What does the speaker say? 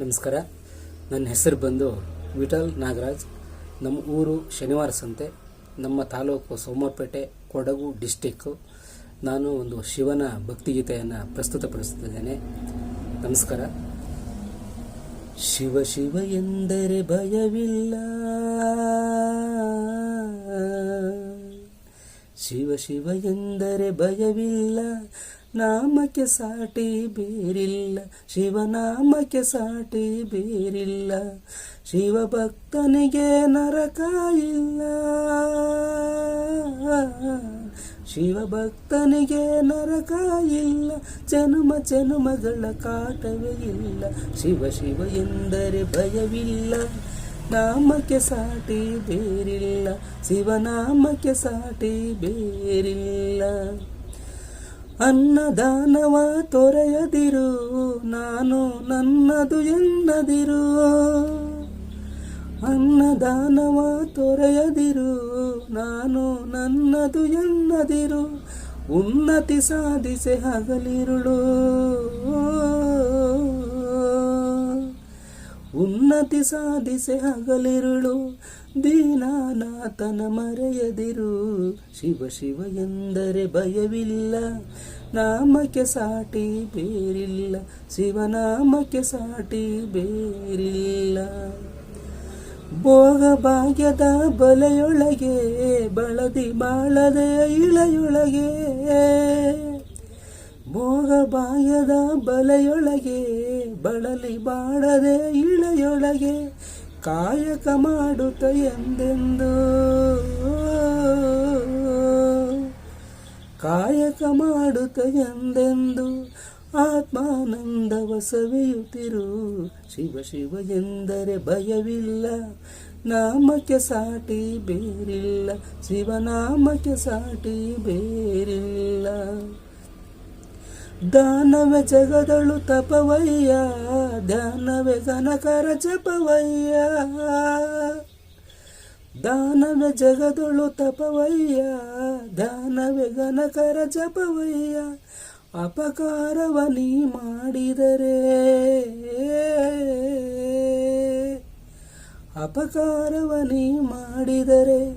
ನಮಸ್ಕಾರ. ನನ್ನ ಹೆಸರು ಬಂದು ವಿಠಲ್ ನಾಗರಾಜ್. ನಮ್ಮ ಊರು ಶನಿವಾರ ಸಂತೆ. ನಮ್ಮ ತಾಲೂಕು ಸೋಮವಾರಪೇಟೆ ಕೊಡಗು ಡಿಸ್ಟಿಕ್ಕು. ನಾನು ಒಂದು ಶಿವನ ಭಕ್ತಿಗೀತೆಯನ್ನು ಪ್ರಸ್ತುತಪಡಿಸುತ್ತಿದ್ದೇನೆ. ನಮಸ್ಕಾರ. ಶಿವ ಶಿವ ಎಂದರೆ ಭಯವಿಲ್ಲ. ಶಿವ ಶಿವ ಎಂದರೆ ಭಯವಿಲ್ಲ, ನಾಮಕ್ಕೆ ಸಾಟಿ ಬೇರಿಲ್ಲ. ಶಿವನಾಮಕ್ಕೆ ಸಾಟಿ ಬೇರಿಲ್ಲ, ಶಿವ ಭಕ್ತನಿಗೆ ನರಕ ಇಲ್ಲ. ಶಿವ ಭಕ್ತನಿಗೆ ನರಕ ಇಲ್ಲ, ಜನುಮ ಜನುಮಗಳ ಕಾಟವೇ ಇಲ್ಲ. ಶಿವ ಶಿವ ಎಂದರೆ ಭಯವಿಲ್ಲ ನಾಮಕ್ಕೆ ಸಾಟಿ ಬೇರಿಲ್ಲ, ಶಿವನಾಮಕ್ಕೆ ಸಾಟಿ ಬೇರಿಲ್ಲ. ಅನ್ನದಾನವ ತೊರೆಯದಿರು, ನಾನು ನನ್ನದು ಎನ್ನದಿರು. ಅನ್ನದಾನವ ತೊರೆಯದಿರು, ನಾನು ನನ್ನದು ಎನ್ನದಿರು. ಉನ್ನತಿ ಸಾಧಿಸೆ ಹಗಲಿರುಳು. ಉನ್ನತಿ ಸಾಧಿಸೆ ಹಗಲಿರುಳು ದೀನಾನಾಥನ ಮರೆಯದಿರು. ಶಿವ ಶಿವ ಎಂದರೆ ಭಯವಿಲ್ಲ, ನಾಮಕ್ಕೆ ಸಾಟಿ ಬೇರಿಲ್ಲ. ಶಿವನಾಮಕ್ಕೆ ಸಾಟಿ ಬೇರಿಲ್ಲ. ಭೋಗ ಭಾಗ್ಯದ ಬಲೆಯೊಳಗೆ, ಬಳದಿ ಬಾಳದೆ ಇಳೆಯೊಳಗೆ. ಭೋಗ ಭಾಗ್ಯದ ಬಲೆಯೊಳಗೆ, ಬಳಲಿ ಬಾಡದೆ ಇಳೆಯೊಳಗೆ ಕಾಯಕ ಮಾಡುತ್ತ ಎಂದೆಂದು? ಕಾಯಕ ಮಾಡುತ್ತ ಎಂದೆಂದು? ಆತ್ಮಾನಂದವ ಸವಿಯುತ್ತಿರು ಶಿವ ಶಿವ ಎಂದರೆ ಭಯವಿಲ್ಲ. ನಾಮಕ್ಕೆ ಸಾಟಿ ಬೇರಿಲ್ಲ. ಶಿವನಾಮಕ್ಕೆ ಸಾಟಿ ಬೇರಿಲ್ಲ. ದಾನವೇ ಜಗದಳು ತಪವಯ್ಯ ಧ್ಯಾನವೇ ಗನಕರ ಜಪವಯ್ಯ. ದಾನವೇ ಜಗದಳು ತಪವಯ್ಯ, ದಾನವೆ ಗನಕರ ಜಪವಯ್ಯ. ಅಪಕಾರವ ನೀ ಮಾಡಿದರೆ. ಅಪಕಾರವ ನೀ ಮಾಡಿದರೆ.